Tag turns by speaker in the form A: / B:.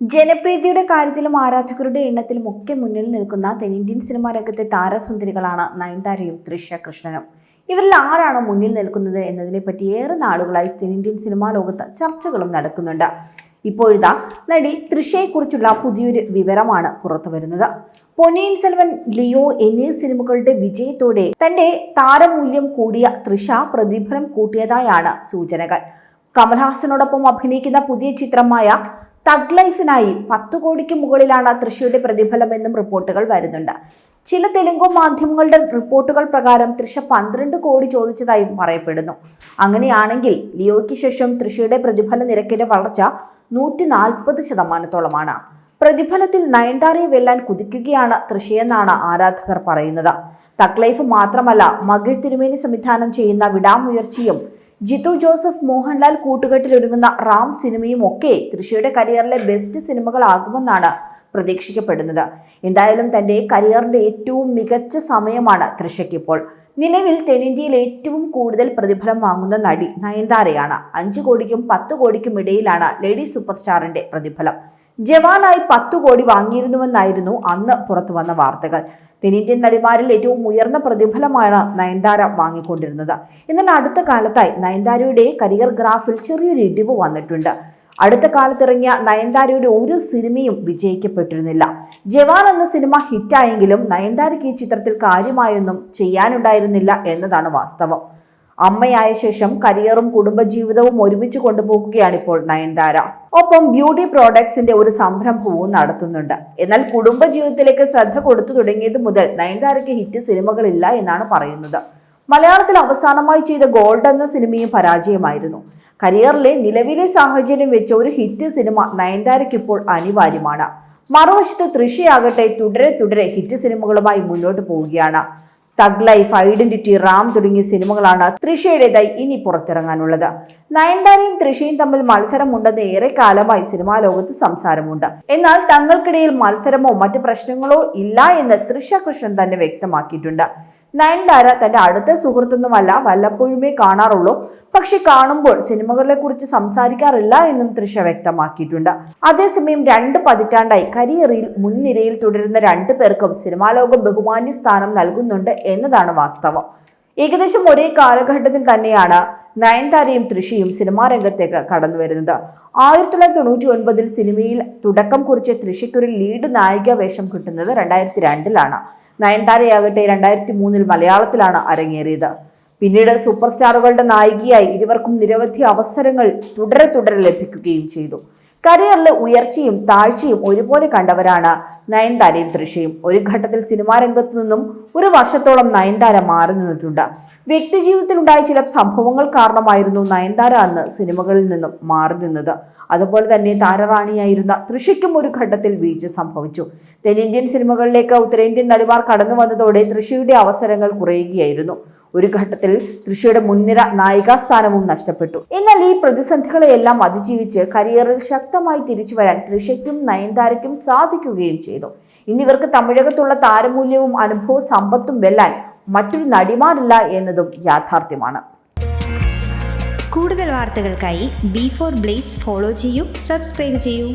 A: ജനപ്രീതിയുടെ കാര്യത്തിലും ആരാധകരുടെ എണ്ണത്തിലും ഒക്കെ മുന്നിൽ നിൽക്കുന്ന തെന്നിന്ത്യൻ സിനിമാ രംഗത്തെ താരസുന്ദരികളാണ് നയൻതാരയും ദൃശ്യ കൃഷ്ണനും. ഇവരിൽ ആരാണ് മുന്നിൽ നിൽക്കുന്നത് എന്നതിനെപ്പറ്റി ഏറെ നാളുകളായി തെന്നിന്ത്യൻ സിനിമാ ലോകത്ത് ചർച്ചകളും നടക്കുന്നുണ്ട്. ഇപ്പോഴിതാ നടി തൃഷയെക്കുറിച്ചുള്ള പുതിയൊരു വിവരമാണ് പുറത്തു വരുന്നത് സെൽവൻ ലിയോ എന്നീ സിനിമകളുടെ വിജയത്തോടെ തന്റെ താരമൂല്യം കൂടിയ തൃഷ പ്രതിഫലം കൂട്ടിയതായാണ് സൂചനകൾ. കമൽഹാസനോടൊപ്പം അഭിനയിക്കുന്ന പുതിയ ചിത്രമായ തഗ് ലൈഫിനായി പത്തു കോടിക്ക് മുകളിലാണ് തൃശയുടെ പ്രതിഫലമെന്നും റിപ്പോർട്ടുകൾ വരുന്നുണ്ട്. ചില തെലുങ്കു മാധ്യമങ്ങളുടെ റിപ്പോർട്ടുകൾ പ്രകാരം തൃശ പന്ത്രണ്ട് കോടി ചോദിച്ചതായും പറയപ്പെടുന്നു. അങ്ങനെയാണെങ്കിൽ ലിയോയ്ക്ക് ശേഷം തൃശയുടെ പ്രതിഫല നിരക്കിന്റെ വളർച്ച നൂറ്റി നാൽപ്പത് ശതമാനത്തോളമാണ്. പ്രതിഫലത്തിൽ നയൻതാരയെ വെല്ലാൻ കുതിക്കുകയാണ് തൃശയെന്നാണ് ആരാധകർ പറയുന്നത്. തഗ് ലൈഫ് മാത്രമല്ല മകിഴ് തിരുമേനി സംവിധാനം ചെയ്യുന്ന വിടാമുയർച്ചയും ജിത്തു ജോസഫ് മോഹൻലാൽ കൂട്ടുകെട്ടിലൊരുങ്ങുന്ന റാം സിനിമയും ഒക്കെ തൃശയുടെ കരിയറിലെ ബെസ്റ്റ് സിനിമകളാകുമെന്നാണ് പ്രതീക്ഷിക്കപ്പെടുന്നത്. എന്തായാലും തന്റെ കരിയറിന്റെ ഏറ്റവും മികച്ച സമയമാണ് തൃശയ്ക്കിപ്പോൾ നിലവിൽ തെന്നിന്ത്യയിൽ ഏറ്റവും കൂടുതൽ പ്രതിഫലം വാങ്ങുന്ന നടി നയൻതാരയാണ്. അഞ്ചു കോടിക്കും പത്ത് കോടിക്കും ഇടയിലാണ് ലേഡി സൂപ്പർ സ്റ്റാറിന്റെ പ്രതിഫലം. ജവാനായി പത്തു കോടി വാങ്ങിയിരുന്നുവെന്നായിരുന്നു അന്ന് പുറത്തു വന്ന വാർത്തകൾ. തെന്നിന്ത്യൻ നടിമാരിൽ ഏറ്റവും ഉയർന്ന പ്രതിഫലമാണ് നയൻതാര വാങ്ങിക്കൊണ്ടിരുന്നത്. എന്നാൽ അടുത്ത കാലത്തായി നയൻതാരയുടെ കരിയർ ഗ്രാഫിൽ ചെറിയൊരു ഇടിവ് വന്നിട്ടുണ്ട്. അടുത്ത കാലത്തിറങ്ങിയ നയൻതാരയുടെ ഒരു സിനിമയും വിജയിക്കപ്പെട്ടിരുന്നില്ല. ജവാൻ എന്ന സിനിമ ഹിറ്റായെങ്കിലും നയൻതാരയ്ക്ക് ഈ ചിത്രത്തിൽ കാര്യമായൊന്നും ചെയ്യാനുണ്ടായിരുന്നില്ല എന്നതാണ് വാസ്തവം. അമ്മയായ ശേഷം കരിയറും കുടുംബജീവിതവും ഒരുമിച്ച് കൊണ്ടുപോകുകയാണ് ഇപ്പോൾ നയൻതാര. ഒപ്പം ബ്യൂട്ടി പ്രോഡക്ട്സിന്റെ ഒരു സംരംഭവും നടത്തുന്നുണ്ട്. എന്നാൽ കുടുംബജീവിതത്തിലേക്ക് ശ്രദ്ധ കൊടുത്തു തുടങ്ങിയത് മുതൽ നയൻതാരയ്ക്ക് ഹിറ്റ് സിനിമകളില്ല എന്നാണ് പറയുന്നത്. മലയാളത്തിൽ അവസാനമായി ചെയ്ത ഗോൾഡ് എന്ന സിനിമയും പരാജയമായിരുന്നു. കരിയറിലെ നിലവിലെ സാഹചര്യം വെച്ച ഒരു ഹിറ്റ് സിനിമ നയൻതാരയ്ക്ക് ഇപ്പോൾ അനിവാര്യമാണ്. മറുവശത്ത് തൃശയാകട്ടെ തുടരെ തുടരെ ഹിറ്റ് സിനിമകളുമായി മുന്നോട്ട് പോവുകയാണ്. തഗ് ലൈഫ് ഐഡന്റിറ്റി റാം തുടങ്ങിയ സിനിമകളാണ് ത്രിഷയുടേതായി ഇനി പുറത്തിറങ്ങാനുള്ളത്. നയൻതാരയും ത്രിഷയും തമ്മിൽ മത്സരമുണ്ടെന്ന് ഏറെ കാലമായി സിനിമാ ലോകത്ത് സംസാരമുണ്ട്. എന്നാൽ തങ്ങൾക്കിടയിൽ മത്സരമോ മറ്റ് പ്രശ്നങ്ങളോ ഇല്ല എന്ന് ത്രിഷ കൃഷ്ണൻ തന്നെ വ്യക്തമാക്കിയിട്ടുണ്ട്. നയൻതാര തന്റെ അടുത്ത സുഹൃത്തൊന്നുമല്ല വല്ലപ്പോഴുമേ കാണാറുള്ളൂ. പക്ഷെ കാണുമ്പോൾ സിനിമകളെ കുറിച്ച് സംസാരിക്കാറില്ല എന്നും തൃഷ വ്യക്തമാക്കിയിട്ടുണ്ട്. അതേസമയം രണ്ട് പതിറ്റാണ്ടായി കരിയറിൽ മുൻനിരയിൽ തുടരുന്ന രണ്ടു പേർക്കും സിനിമാലോകം ബഹുമാന്യ സ്ഥാനം നൽകുന്നുണ്ട് എന്നതാണ് വാസ്തവം. ഏകദേശം ഒരേ കാലഘട്ടത്തിൽ തന്നെയാണ് നയൻതാരയും തൃശിയും സിനിമാ രംഗത്തേക്ക് കടന്നു വരുന്നത്. ആയിരത്തി തൊള്ളായിരത്തി തൊണ്ണൂറ്റി ഒൻപതിൽ സിനിമയിൽ തുടക്കം കുറിച്ച് തൃശിക്കൊരു ലീഡ് നായിക വേഷം കിട്ടുന്നത് രണ്ടായിരത്തി രണ്ടിലാണ് നയൻതാരയാകട്ടെ രണ്ടായിരത്തി മൂന്നിൽ മലയാളത്തിലാണ് അരങ്ങേറിയത്. പിന്നീട് സൂപ്പർ സ്റ്റാറുകളുടെ നായികയായി ഇരുവർക്കും നിരവധി അവസരങ്ങൾ തുടരെ തുടരെ ലഭിക്കുകയും ചെയ്തു. കരിയറിലെ ഉയർച്ചയും താഴ്ചയും ഒരുപോലെ കണ്ടവരാണ് നയൻതാരയും തൃശയും ഒരു ഘട്ടത്തിൽ സിനിമാ രംഗത്തു നിന്നും ഒരു വർഷത്തോളം നയൻതാര മാറി നിന്നിട്ടുണ്ട്. വ്യക്തിജീവിതത്തിലുണ്ടായ ചില സംഭവങ്ങൾ കാരണമായിരുന്നു നയൻതാര അന്ന് സിനിമകളിൽ നിന്നും മാറി നിന്നത്. അതുപോലെ തന്നെ താരറാണിയായിരുന്ന തൃശയ്ക്കും ഒരു ഘട്ടത്തിൽ വീഴ്ച സംഭവിച്ചു. തെന്നിന്ത്യൻ സിനിമകളിലേക്ക് ഉത്തരേന്ത്യൻ നടിമാർ കടന്നു വന്നതോടെ തൃശയുടെ അവസരങ്ങൾ കുറയുകയായിരുന്നു. ഒരു ഘട്ടത്തിൽ തൃശയുടെ മുൻനിര നായികാസ്ഥാനവും നഷ്ടപ്പെട്ടു. എന്നാൽ ഈ പ്രതിസന്ധികളെയെല്ലാം അതിജീവിച്ച് കരിയറിൽ ശക്തമായി തിരിച്ചു വരാൻ തൃശയ്ക്കും നയൻതാരയ്ക്കും സാധിക്കുകയും ചെയ്തു. ഇന്നിവർക്ക് തമിഴകത്തുള്ള താരമൂല്യവും അനുഭവ സമ്പത്തും വെല്ലാൻ മറ്റൊരു നടിമാരില്ല എന്നതും യാഥാർത്ഥ്യമാണ്.
B: കൂടുതൽ വാർത്തകൾക്കായി ബി ഫോർ ബ്ലേസ് ഫോളോ ചെയ്യൂ സബ്സ്ക്രൈബ് ചെയ്യൂ.